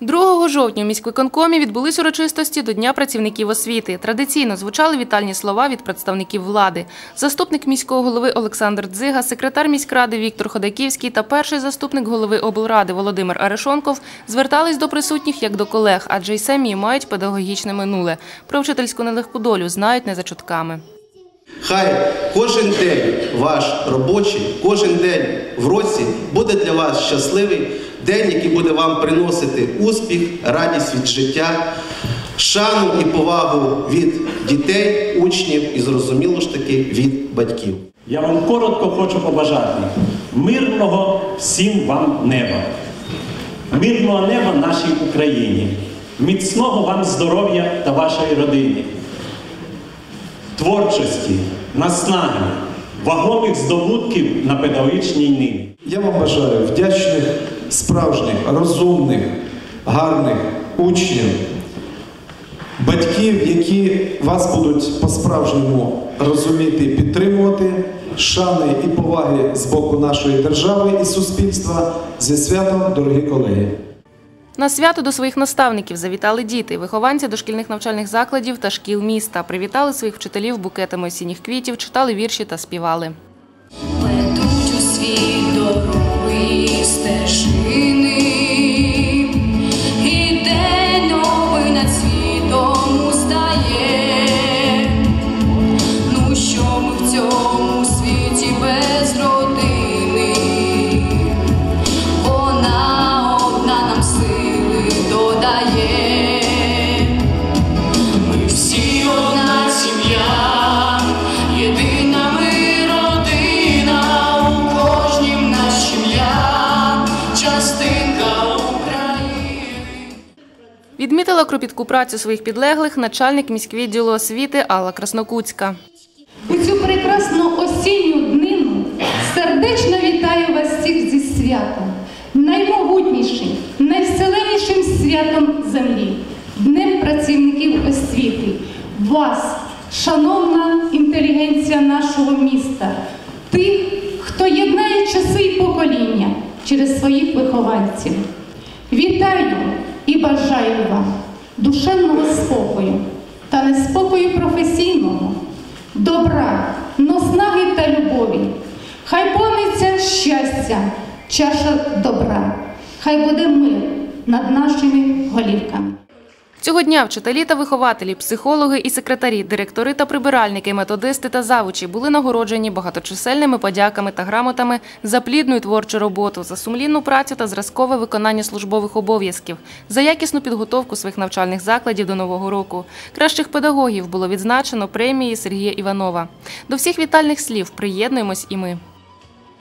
2 жовтня у міськвиконкомі відбулись урочистості до Дня працівників освіти. Традиційно звучали вітальні слова від представників влади. Заступник міського голови Олександр Дзига, секретар міськради Віктор Ходаківський та перший заступник голови облради Володимир Арешонков звертались до присутніх як до колег, адже й самі мають педагогічне минуле. Про вчительську нелегку долю знають не за чутками. Хай кожен день ваш робочий, кожен день в році буде для вас щасливий день, який буде вам приносити успіх, радість від життя, шану і повагу від дітей, учнів і зрозуміло ж таки від батьків. Я вам коротко хочу побажати. Мирного всім вам неба, мирного неба нашій Україні, міцного вам здоров'я та вашої родини, творчості, наснаги, вагомих здобутків на педагогічній ниві. Я вам бажаю вдячних, справжніх, розумних, гарних учнів, батьків, які вас будуть по-справжньому розуміти і підтримувати, шани і поваги з боку нашої держави і суспільства зі святом, дорогі колеги. На свято до своїх наставників завітали діти, вихованці дошкільних навчальних закладів та шкіл міста. Привітали своїх вчителів букетами осінніх квітів, читали вірші та співали. Ведуть у світ дороги стежини, Відмітила кропітку працю своїх підлеглих начальник міськвідділу освіти Алла Краснокутська. У цю прекрасну осінню днину сердечно вітаю вас всіх зі святом, наймогутнішим, найвселеннішим святом землі, Днем працівників освіти. Вас, шановна інтелігенція нашого міста, тих, хто єднає часи і покоління через своїх вихованців. Вітаю і бажаю вам душевного спокою та неспокою професійного, добра, носнаги та любові. Хай повниться щастя, чаша добра, хай буде мир над нашими голівками. Цього дня вчителі та вихователі, психологи і секретарі, директори та прибиральники, методисти та завучі були нагороджені багаточисельними подяками та грамотами за плідну і творчу роботу, за сумлінну працю та зразкове виконання службових обов'язків, за якісну підготовку своїх навчальних закладів до нового року. Кращих педагогів було відзначено премії Сергія Іванова. До всіх вітальних слів приєднуємось і ми.